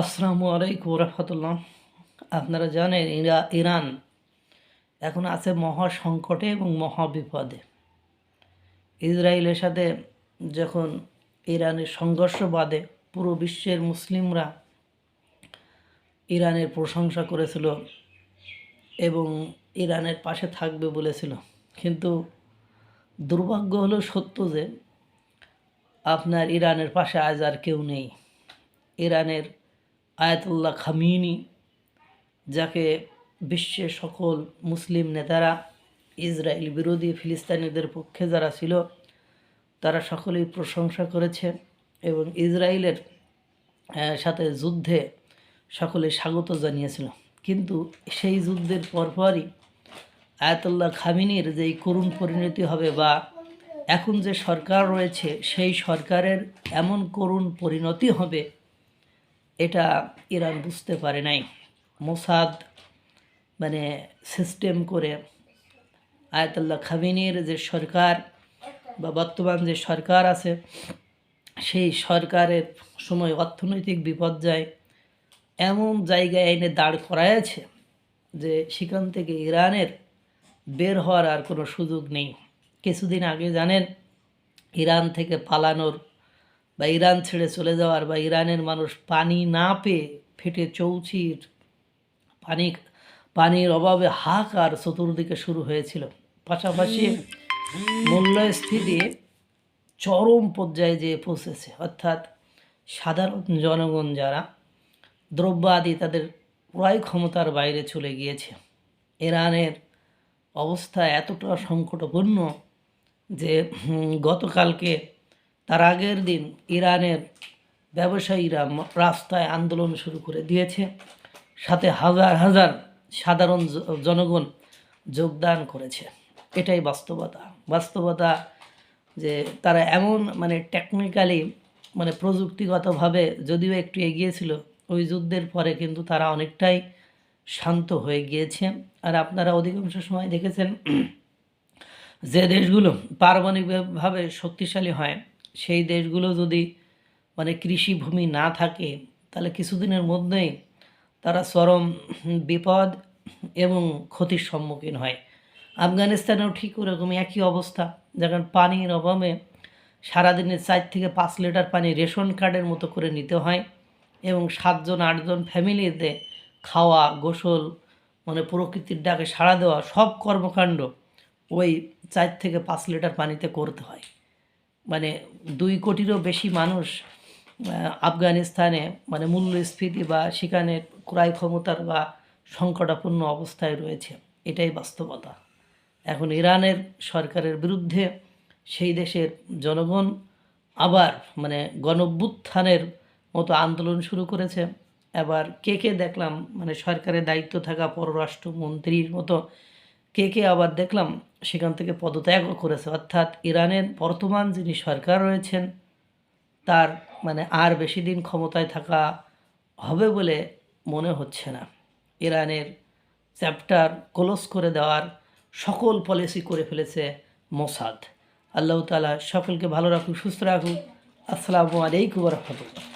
আসসালামু আলাইকুম রহমতুল্লাহ আপনারা জানেন ইরা, ইরান এখন আছে মহা সংকটে এবং মহা বিপদে। ইসরায়েলের সাথে যখন ইরানের সংঘর্ষ বাদে পুরো বিশ্বের মুসলিমরা ইরানের প্রশংসা করেছিল এবং ইরানের পাশে থাকবে বলেছিল। কিন্তু দুর্ভাগ্য হলো সত্য যে, আপনার ইরানের পাশে আজ আর কেউ নেই। ইরানের আয়াতুল্লাহ খামিনি, যাকে বিশ্বের সকল মুসলিম নেতারা, ইসরায়েল বিরোধী ফিলিস্তানিদের পক্ষে যারা ছিল, তারা সকলেই প্রশংসা করেছে এবং ইসরায়েলের সাথে যুদ্ধে সকলে স্বাগত জানিয়েছিল। কিন্তু সেই যুদ্ধের পরপরই আয়াতুল্লাহ খামিনির যেই করুণ পরিণতি হবে বা এখন যে সরকার রয়েছে, সেই সরকারের এমন করুণ পরিণতি হবে এটা ইরান বুঝতে পারে নাই। মোসাদ মানে সিস্টেম করে আয়াতুল্লাহ খামিনির যে সরকার বা বর্তমান যে সরকার আছে, সেই সরকারের সময় অর্থনৈতিক বিপর্যয় এমন জায়গায় এনে দাঁড় করাইছে যে সেখান থেকে ইরানের বের হওয়ার আর কোনো সুযোগ নেই। কিছুদিন আগে জানেন, ইরান থেকে পালানোর বা ইরান ছেড়ে চলে যাওয়ার বা ইরানের মানুষ পানি না পেয়ে ফেটে চৌচির পানি পানির অভাবে হাহাকার চতুর্দিকে শুরু হয়েছিল। পাশাপাশি মূল্যস্ফীতি চরম পর্যায়ে যেয়ে পৌঁছেছে। অর্থাৎ সাধারণ জনগণ যারা দ্রব্য আদি তাদের ক্রয় ক্ষমতার বাইরে চলে গিয়েছে ইরানের অবস্থা এতটা সংকটপূর্ণ যে গতকালকে তার আগের দিন ইরানের ব্যবসায়ীরা রাস্তায় আন্দোলন শুরু করে দিয়েছে। সাথে হাজার হাজার সাধারণ জনগণ যোগদান করেছে। এটাই বাস্তবতা। বাস্তবতা যে তারা এমন মানে টেকনিক্যালি মানে প্রযুক্তিগতভাবে যদিও একটু এগিয়েছিল, ওই যুদ্ধের পরে কিন্তু তারা অনেকটাই শান্ত হয়ে গিয়েছে। আর আপনারা অধিকাংশ সময় দেখেছেন যে দেশগুলো পারমাণবিকভাবে শক্তিশালী হয় সেই দেশগুলো যদি মানে কৃষিভূমি না থাকে, তাহলে কিছুদিনের মধ্যেই তারা চরম বিপদ এবং ক্ষতির সম্মুখীন হয়। আফগানিস্তানেও ঠিক ওরকম একই অবস্থা। যেমন পানির অভাবে সারাদিনে চার থেকে পাঁচ লিটার পানি রেশন কার্ডের মতো করে নিতে হয় এবং সাতজন, আটজন ফ্যামিলিতে খাওয়া, গোসল মানে প্রকৃতির ডাকে সাড়া দেওয়া সব কর্মকাণ্ড ওই চার থেকে পাঁচ লিটার পানিতে করতে হয়। মানে দুই কোটিরও বেশি মানুষ আফগানিস্তানে মানে মূল্যস্ফীতি বা সেখানে ক্রয় ক্ষমতার বা সংকটাপূর্ণ অবস্থায় রয়েছে, এটাই বাস্তবতা। এখন ইরানের সরকারের বিরুদ্ধে সেই দেশের জনগণ আবার মানে গণভ্যুত্থানের মতো আন্দোলন শুরু করেছে। এবার কে কে দেখলাম মানে সরকারের দায়িত্ব থাকা পররাষ্ট্রমন্ত্রীর মতো কে কে আবার দেখলাম সেখান থেকে পদত্যাগও করেছে। অর্থাৎ ইরানের বর্তমান যিনি সরকার রয়েছেন, তার মানে আর বেশি দিন ক্ষমতায় থাকা হবে বলে মনে হচ্ছে না। ইরানের চ্যাপ্টার ক্লোজ করে দেওয়ার সকল পলিসি করে ফেলেছে মোসাদ। আল্লাহ তালা সকলকে ভালো রাখুক, সুস্থ রাখুক। আসসালামু আলাইকুম রহমতুল্লাহ।